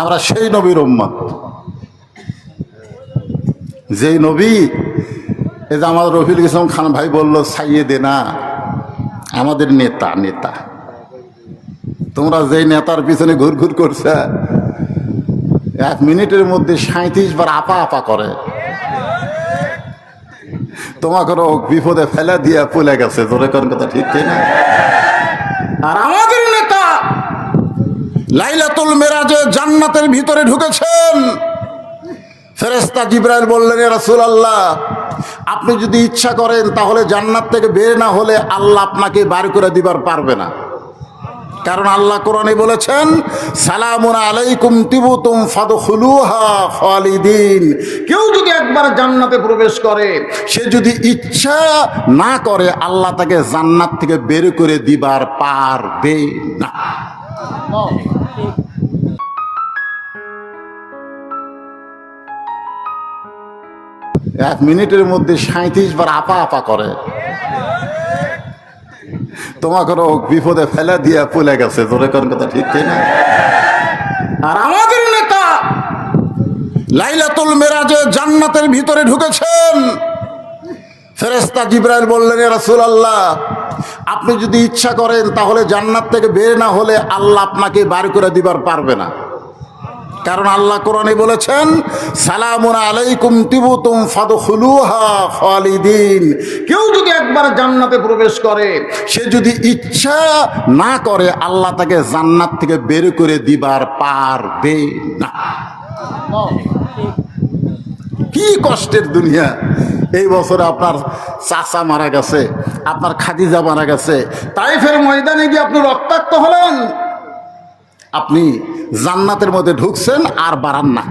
আমরা সেই নবীর উম্মত। যেই নবী, এই যে আমার রফিল ইসলাম খান ভাই বলল সাইয়ে দে না আমাদের নেতা নেতা। তোমরা যেই নেতার পিছনে ঘুর ঘুর করছে, এক মিনিটের মধ্যে সাঁত্রিশ বার আপা আপা করে। তোমাকে বিপদে ফেলে দিয়ে পলে গেছে। তোর কথা ঠিক না আর আমাদের নেতা লাইলাতুল মেরাজে জান্নাতের ভিতরে ঢুকেছেন। ফেরেস্তা জিব্রাইল বললেন রাসুল আল্লাহ আপনি যদি ইচ্ছা করেন তাহলে জান্নাত থেকে বের না হলে আল্লাহ আপনাকে বার করে দিবার পারবে না। কারণ আল্লাহ কোরআনে বলেছেন, সালামুন আলাইকুম তিবুতুম খালিদিন। কেউ যদি একবার জান্নাতে প্রবেশ করে, সে যদি ইচ্ছা না করে, আল্লাহ তাকে জান্নাত থেকে বের করে দিবার পারবে না। এক মিনিটের মধ্যে সাঁত্রিশ বার আপা আপা করে। তোমাকে বিপদে ফেলে দিয়ে পলে গেছে তোর কোন কথা ঠিক না? আর আমাদের নেতা লাইলাতুল মেরাজে জান্নাতের ভিতরে ঢুকেছেন। ফেরেস্তা জিব্রাইল বললেন রাসুল আল্লাহ আপনি যদি ইচ্ছা করেন, তাহলে জান্নাত থেকে বের না হলে আল্লাহ আপনাকে বার করে দিবার পারবে না। কারণ আল্লাহ কোরআনে বলেছেন, সালামুন আলাইকুম তিবুতুম ফাদখুলুহা খালিদিন। কেউ যদি একবার জান্নাতে প্রবেশ করে, সে যদি ইচ্ছা না করে, আল্লাহ তাকে জান্নাত থেকে বের করে দিবার পারবে না। কি কষ্টের দুনিয়া। এই বছরে আপনার চাচা মারা গেছে, আপনার খাদিজা মারা গেছে। তাই ফের ময়দানে গিয়ে আপনি রক্তাক্ত হলেন। আপনি জান্নাতের মধ্যে ঢুকছেন আর বাড়ান না।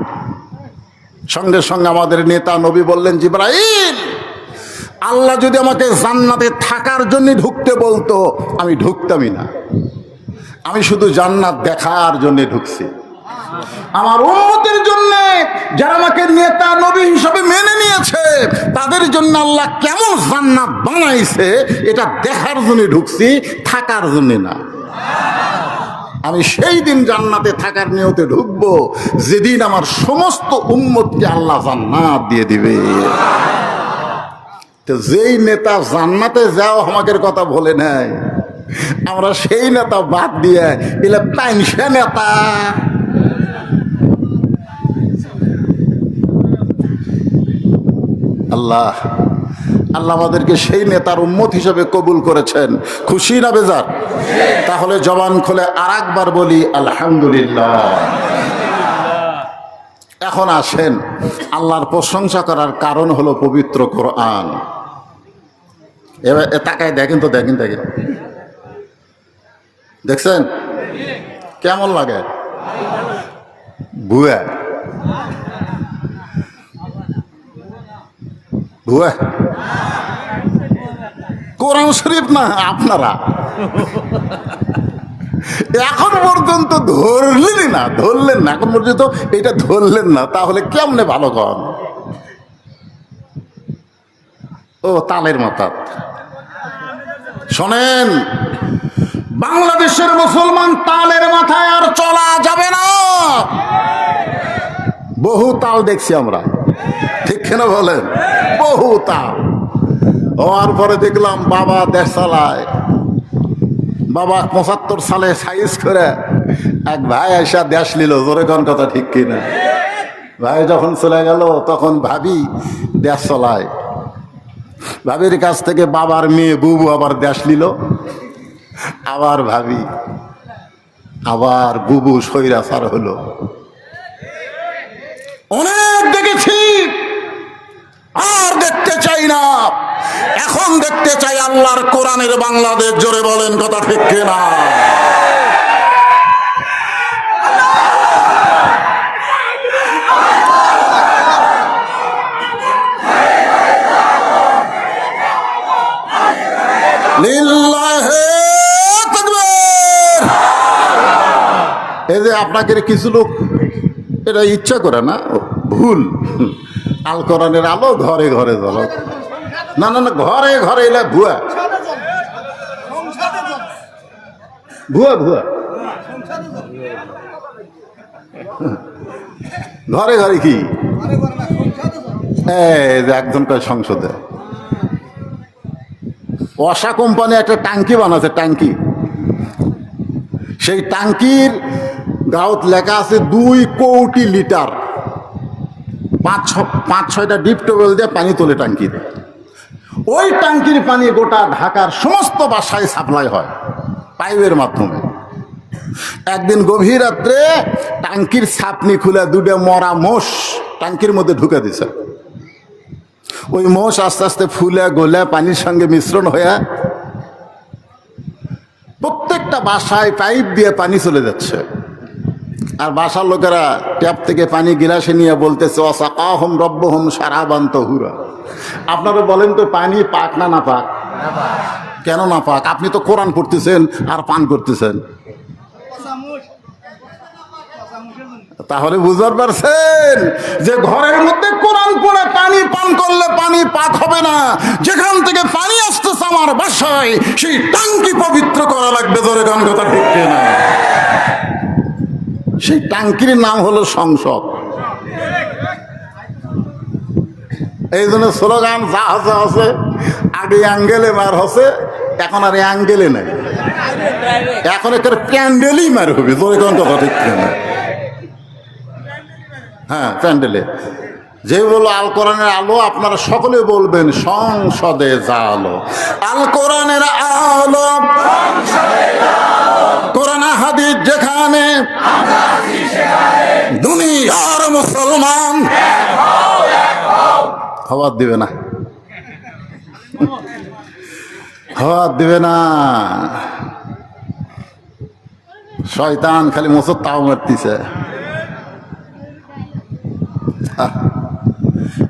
সঙ্গে সঙ্গে আমাদের নেতা নবী বললেন, জিব্রাইল, আল্লাহ যদি আমাকে জান্নাতে থাকার জন্য ঢুকতে বলতো, আমি ঢুকতামই না। আমি শুধু জান্নাত দেখার জন্য ঢুকছি। আমার উন্মতের জন্য যারা আমাকে নেতা নবী হিসাবে মেনে নিয়েছে, তাদের জন্য আল্লাহ কেমন জান্নাত বানাইছে, এটা দেখার জন্য ঢুকছি, থাকার জন্য না। আমি সেই দিন জান্নাতে থাকার নিয়তে ঢুকবো, যেদিন আমার সমস্ত উম্মতকে আল্লাহ জান্নাত দিয়ে দিবে। তো যেই নেতা জান্নাতে যাও, আমাকে কথা বলে নেয়। আমরা সেই নেতা বাদ দিয়ে এলে পেনশন নেতা। আল্লাহ আল্লাহ আমাদেরকে সেই নেতার উম্মত হিসেবে কবুল করেছেন। খুশি না বেজার? তাহলে জবান খুলে আর একবার বলি, আলহামদুলিল্লাহ। এখন আসেন, আল্লাহর প্রশংসা করার কারণ হলো পবিত্র কোরআন। এবার তাকায় দেখেন তো, দেখেন দেখেন। দেখছেন? কেমন লাগে? বুয়া। কোরআন শরীফ না, আপনারা? এখন পর্যন্ত ধরলেনই না, ধরলেন না। এখন পর্যন্ত এটা ধরলেন না, তাহলে কেমনে ভালো কন? ও, তালের মাথাত শোনেন, বাংলাদেশের মুসলমান তালের মাথায় আর চলা যাবে না। বহু তাল দেখছি আমরা। ঠিক কেন বলেন? বহু তাল হওয়ার পরে দেখলাম বাবা দেশ চালায় বাবা পঁচাত্তর সালে সাইজ করে এক ভাই এসা দেশ নিল, জোরে কোন কথা ঠিক কিনা? ভাই যখন চলে গেল, তখন ভাবি দেশ চলায় ভাবির কাছ থেকে বাবার মেয়ে বুবু আবার দেশ নিল। আবার ভাবি, আবার বুবু সৈরাচার হলো। অনেক আর দেখতে চাই না। এখন দেখতে চাই আল্লাহর কোরআনের বাংলাদেশ, জোরে বলেন কথা ঠিক না। এই যে আপনাকে কিছু লোক, এটা ইচ্ছা করে না? ভুল। আল কোরআনের আলো ঘরে ঘরে জ্বলো। না না না, ঘরে ঘরে এলে ভুয়া। ভুয়া ভুয়া। ঘরে ঘরে কি? যে সংসদে। অসা কোম্পানি একটা ট্যাঙ্কি বানাচ্ছে ট্যাঙ্কি। সেই ট্যাঙ্কির গাঁত লেখা আছে দুই কোটি লিটার। পাঁচ পাঁচ ছয়টা ডিপ টোবেল দিয়ে পানি তোলে ট্যাঙ্কির ওই ট্যাঙ্কির পানি গোটা ঢাকার সমস্ত বাসায় সাপ্লাই হয়, পাইপের মাধ্যমে। একদিন গভীর রাত্রে ট্যাঙ্কির ছাপনি খুলে দুটো মরা মোষ ট্যাঙ্কির মধ্যে ঢুকে দিছে। ওই মোষ আস্তে আস্তে ফুলে, গলে, পানির সঙ্গে মিশ্রণ হয়ে প্রত্যেকটা বাসায় পাইপ দিয়ে পানি চলে যাচ্ছে। আর বাসার লোকেরা ট্যাপ থেকে পানি গিলাসে নিয়ে বলতেছে, অসাকাহম রব্বহম সারাবান্ত হুরা আপনারা বলেন তো, পানি পাক না না পাক? কেন না পাক? আপনি তো কোরআন পড়তেছেন আর পান করতেছেন। তাহলে বুঝতে পারছেন যে ঘরের মধ্যে কোরআন পড়ে পানি পান করলে পানি পাক হবে না। যেখান থেকে পানি আসতেছে আমার বাসায়, সেই টাঙ্কি পবিত্র করা লাগবে ধরে গান কথা ঠিক না সেই টাঙ্কির নাম হলো সংসদ। এই জন্য স্লোগান যা হসে হসে আগে অ্যাঙ্গেলে মার হসে, এখন আর অ্যাঙ্গেলে নাই। এখন একটা প্যান্ডেলই মার হবে তোর এখন কথা ঠিক না হ্যাঁ প্যান্ডেলে। যে বলো আল কোরআনের আলো আপনারা সকলে বলবেন সংসদে যা আলো আল কোরআনের আলো কোরআন হাদিস যেখানে দুনিয়ার মুসলমান খবর দিবে না। খবর দিবে না। শয়তান খালি মুসর তাও মারতিছে। আহ,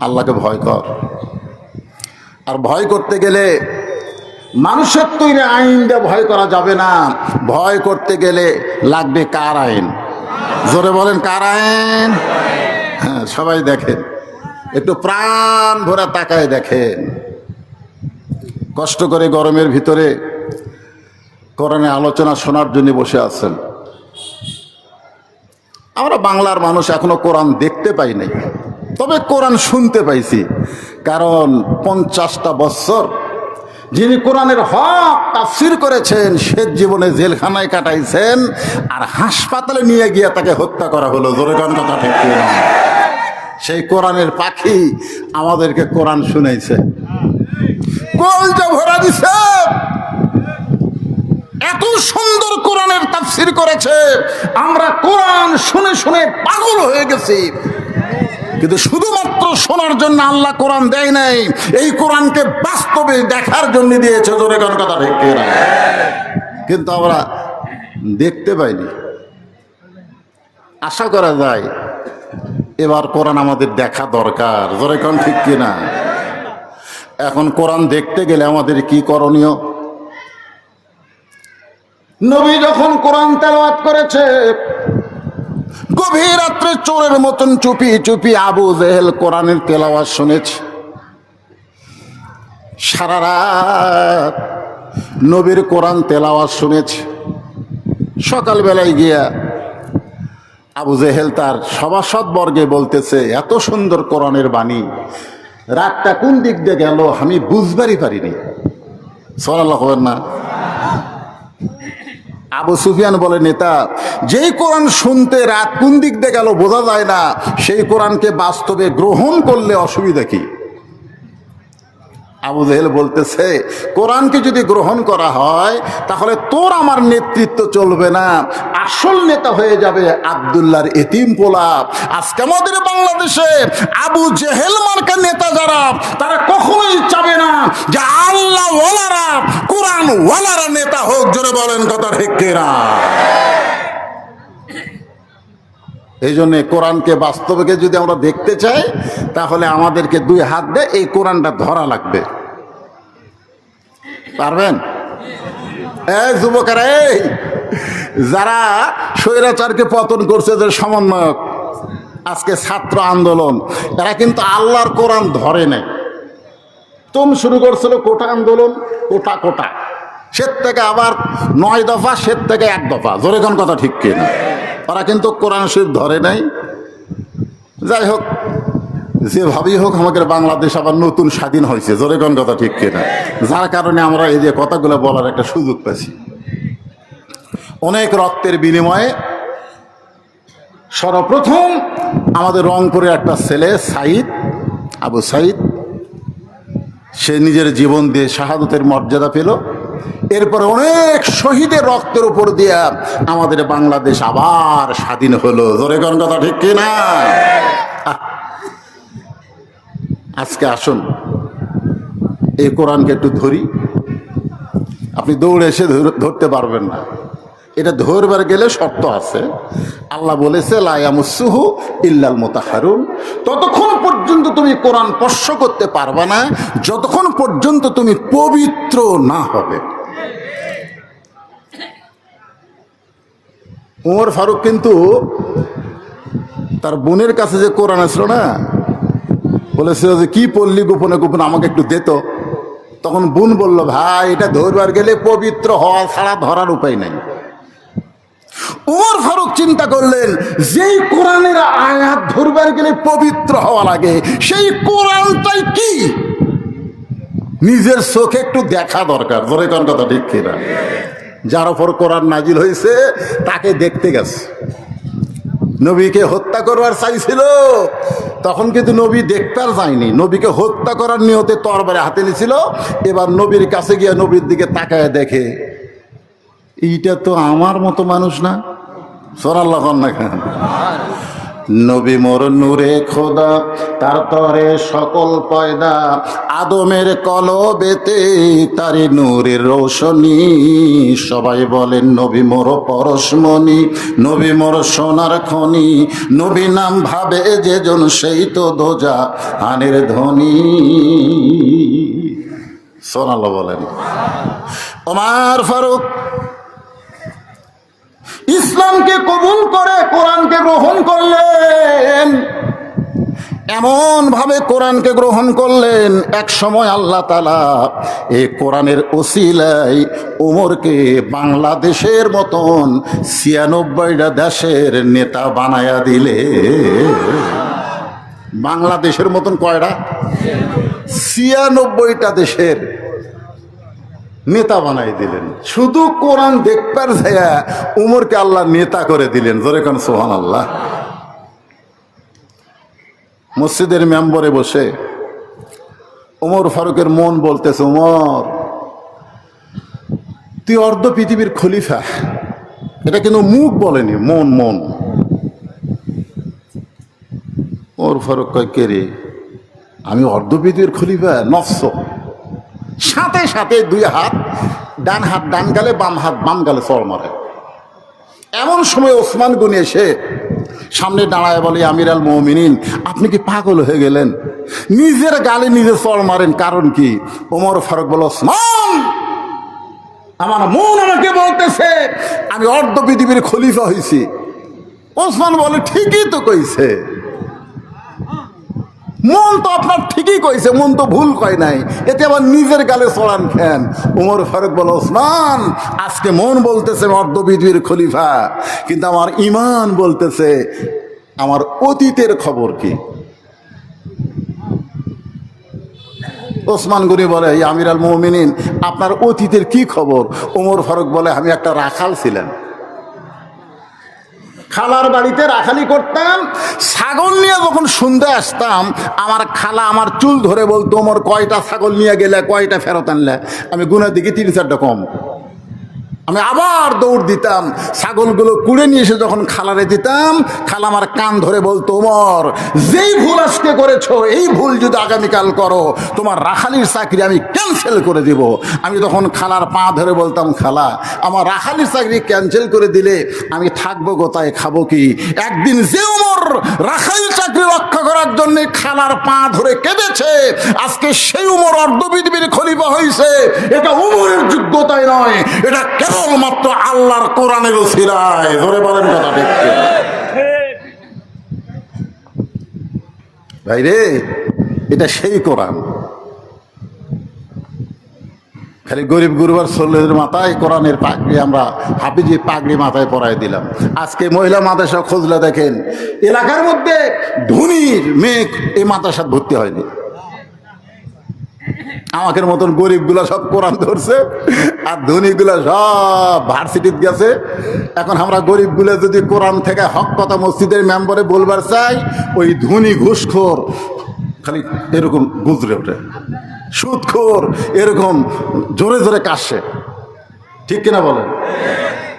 আল্লাহকে ভয় কর। আর ভয় করতে গেলে মানুষের তৈরি আইন দিয়ে ভয় করা যাবে না। ভয় করতে গেলে লাগবে কার আইন? জোরে বলেন, কার আইন? হ্যাঁ সবাই দেখেন। একটু প্রাণ ভরা তাকায় দেখেন। কষ্ট করে গরমের ভিতরে কোরআনে আলোচনা শোনার জন্য বসে আছেন। আমরা বাংলার মানুষ এখনও কোরআন দেখতে পাই নাই। তবে কোরআন শুনতে পাইছি। কারণ পঞ্চাশটা বছর যিনি কোরআনের হক তাফসির করেছেন, সে জীবনে জেলখানায় কাটাইছেন আর হাসপাতালে নিয়ে গিয়ে তাকে হত্যা করা হলো। জোরে গান কথা ঠিক সেই কোরআনের পাখি আমাদেরকে কোরআন কলজা ভরা দিছে। এত সুন্দর কোরআনের তাফসির করেছে। আমরা কোরআন শুনে শুনে পাগল হয়ে গেছি। কিন্তু শুধুমাত্র শোনার জন্য আল্লাহ কোরআন দেয় নাই, এই কোরআনকে বাস্তবে দেখার জন্য দিয়েছে, জোরে গান কথা কিনা? কিন্তু আমরা দেখতে পাইনি। আশা করা যায় এবার কোরআন আমাদের দেখা দরকার, জোরে কোন ঠিক কিনা? এখন কোরআন দেখতে গেলে আমাদের কি করণীয়? নবী যখন কোরআন তেলাওয়াত করেছে গভীর রাত্রে চোরের মতন চুপি চুপি আবু জেহেল কোরআনের তেলাওয়াজ শুনেছে। সারা রাত নবীর কোরআন তেলাওয়াজ শুনেছে। সকালবেলায় গিয়া আবু জেহেল তার সভাসদ বর্গে বলতেছে, এত সুন্দর কোরআনের বাণী, রাতটা কোন দিক দিয়ে গেল আমি বুঝবারই পারিনি। সরাল্লাহ হবেন না। আবু সুফিয়ান বলে, নেতা, যেই কোরআন শুনতে রাত কোন দিক দিয়ে গেল বোঝা যায় না। সেই কোরআনকে বাস্তবে গ্রহণ করলে অসুবিধা কি? আবু জেহেল বলতেছে, কোরআনকে যদি গ্রহণ করা হয়, তাহলে তোর আমার নেতৃত্ব চলবে না। আসল নেতা হয়ে যাবে আবদুল্লাহর এতিম পোলাপ আজকে আমাদের বাংলাদেশে আবু জেহেল মার্কা নেতা যারা, তারা কখনোই চাবে না যে আল্লাহ ওয়ালারা কোরআন ওয়ালারা নেতা হোক। জোরে বলেন কথা ঠিক এই জন্যে কোরআনকে বাস্তবকে যদি আমরা দেখতে চাই, তাহলে আমাদেরকে দুই হাত দিয়ে এই কোরআনটা ধরা লাগবে। পারবেন? এই যারা স্বৈরাচারকে পতন করছে যে সমন্বয়ক, আজকে ছাত্র আন্দোলন, এরা কিন্তু আল্লাহর কোরআন ধরে নেই তুম শুরু করছিল কোটা আন্দোলন, কোটা কোটা। সের থেকে আবার নয় দফা সের থেকে এক দফা। জোরে কোন কথা ঠিক কিনা? ওরা কিন্তু কোরআন শরীফ ধরে নাই। যাই হোক যেভাবেই হোক আমাদের বাংলাদেশ আবার নতুন স্বাধীন হয়েছে। জোরে কোন কথা ঠিক কিনা? যার কারণে আমরা এই যে কথাগুলো বলার একটা সুযোগ পাচ্ছি অনেক রক্তের বিনিময়ে সর্বপ্রথম আমাদের রংপুরের একটা ছেলে, সাইদ, আবু সাইদ, সে নিজের জীবন দিয়ে শাহাদতের মর্যাদা পেল। এরপরে অনেক শহীদের রক্তের উপর দিয়া আমাদের বাংলাদেশ আবার স্বাধীন হলো। জোরে কোন কথা ঠিক কিনা? আজকে আসুন, এই কোরআনকে একটু ধরি। আপনি দৌড়ে এসে ধরতে পারবেন না। এটা ধরবার গেলে শর্ত আছে। আল্লাহ বলেছে লায়ামুসুহু ইল্লাল মোতাহারুন। ততক্ষণ পর্যন্ত তুমি কোরআন স্পর্শ করতে পারবে না, যতক্ষণ পর্যন্ত তুমি পবিত্র না হবে। উমর ফারুক কিন্তু তার বোনের কাছে যে কোরআন আসলো না, বলেছিল যে কি পড়লি গোপনে গোপনে, আমাকে একটু দে তো। তখন বোন বলল, ভাই, এটা ধরবার গেলে পবিত্র হওয়া ছাড়া ধরার উপায় নাই। উমর ফারুক চিন্তা করলেন, যেই কোরআনের আয়াত ধরবার গেলে পবিত্র হওয়া লাগে, সেই কোরআনটাই কি? নিজের চোখে একটু দেখা দরকার। ধরে কোন কথা ঠিক কিনা? যার ওপর কোরআন নাজিল হয়েছে, তাকে দেখতে গেছে। নবীকে হত্যা করবার চাইছিল তখন কিন্তু নবী দেখতে আর যায়নি। নবীকে হত্যা করার নিয়তে তরবারে হাতে নিয়েছিল, এবার নবীর কাছে গিয়ে নবীর দিকে তাকায় দেখে, এইটা তো আমার মতো মানুষ না? সরাল্লাহ না কেন নবী মোর নূরে খোদা, তার তরে সকল পয়দা। আদমের কলবেতে তারি নূরের রোশনী। সবাই বলেন, নবী মোর পরশমণি, নবী মোর সোনার খনি। নবী নাম ভাবে যেজন, সেই তো দোজা আনের ধ্বনি সোনাল্লাহ বলেন। ওমার ফারুক ইসলামকে কবুল করে কোরআনকে গ্রহণ করলেন। এমন ভাবে কোরআনকে গ্রহণ করলেন, এক সময় আল্লাহ তালা এই কোরআনের ওসিলাই ওমরকে বাংলাদেশের মতন ছিয়ানব্বইটা দেশের নেতা বানায়া দিলে। বাংলাদেশের মতন কয়টা? ছিয়ানব্বইটা দেশের। নেতা বানাই দিলেন। শুধু কোরআন দেখবার যাইয়া উমরকে আল্লাহ নেতা করে দিলেন। জোরে কান সোহান আল্লাহ মসজিদের মেম্বরে বসে ওমর ফারুকের মন বলতেছে ওমর তুই অর্ধ পৃথিবীর খলিফা। এটা কিন্তু মুখ বলেনি, মন মন। ওর ফারুক কয়, কে রে? আমি অর্ধ পৃথিবীর খলিফা, নফস? সাথে দুই হাত, ডান হাত ডান গালে, বাম হাত বাম গালে চড় মারে। এমন সময় ওসমান গুনি এসে সামনে দাঁড়ায় বলে, আমির আল মমিনিন, আপনি কি পাগল হয়ে গেলেন? নিজের গালে নিজে চড় মারেন, কারণ কি? ওমর ফারুক বল, ওসমান, আমার মন আমাকে বলতেছে, আমি অর্ধ পৃথিবীর খলিফা হয়েছি ওসমান বলে, ঠিকই তো কইছে। মন তো আপনার ঠিকই কইছে, মন তো ভুল কয় নাই। এতে আবার নিজের গালে চড়ান খেন। উমর ফারুক বল, ওসমান, আজকে মন বলতেছে আমি অর্ধবিধীর খলিফা, কিন্তু আমার ইমান বলতেছে, আমার অতীতের খবর কি? ওসমান গনি বলে, "এই আমির আল মোমিনিন, আপনার অতীতের কি খবর? ওমর ফারুক বলে, আমি একটা রাখাল ছিলাম। খালার বাড়িতে রাখালি করতাম, ছাগল নিয়ে যখন শুনতে আসতাম, আমার খালা আমার চুল ধরে বলতো আমার কয়টা ছাগল নিয়ে গেলে, কয়টা ফেরত আনলে? আমি গুনে দিকে তিন চারটা কম। আমি আবার দৌড় দিতাম। ছাগলগুলো কুড়ে নিয়ে এসে যখন খালারে দিতাম, খালা আমার কান ধরে বলতো, ওমর, যেই ভুল আজকে করেছ, এই ভুল যদি আগামীকাল করো, তোমার রাখালির চাকরি আমি ক্যান্সেল করে দিব। আমি তখন খালার পা ধরে বলতাম, খালা, আমার রাখালির চাকরি ক্যান্সেল করে দিলে আমি থাকব কোথায়, খাব কি? একদিন যে উমর রাখালির চাকরি রক্ষা করার জন্য খালার পা ধরে কেঁদেছে, আজকে সেই উমর অর্ধবিদবির খলিফা হয়েছে এটা উমরের যোগ্যতায় নয়, এটা আল্লাহর কোরআনের ধরে কথা ভাই রে, এটা সেই কোরআন। খালি গরিব গুরুবার সল্লের মাথায় কোরআনের পাগড়ি আমরা হাফিজি পাগড়ি মাথায় পরাই দিলাম। আজকে মহিলা মাদ্রাসা খুঁজলে দেখেন, এলাকার মধ্যে ধনির মেয়ে এই মাদ্রাসা ভর্তি হয়নি। আমাদের মতন গরিবগুলা সব কোরআন ধরছে আর ধনীগুলা সব ভার্সিটিতে গেছে। এখন আমরা গরিবগুলা যদি কোরআন থেকে হক কথা মসজিদের মেম্বারে বলবার চাই, ওই ধনী ঘুষখোর, খালি এরকম গুজরে ওঠে। সুদখোর, এরকম জোরে জোরে কাশে। ঠিক কিনা বলেন?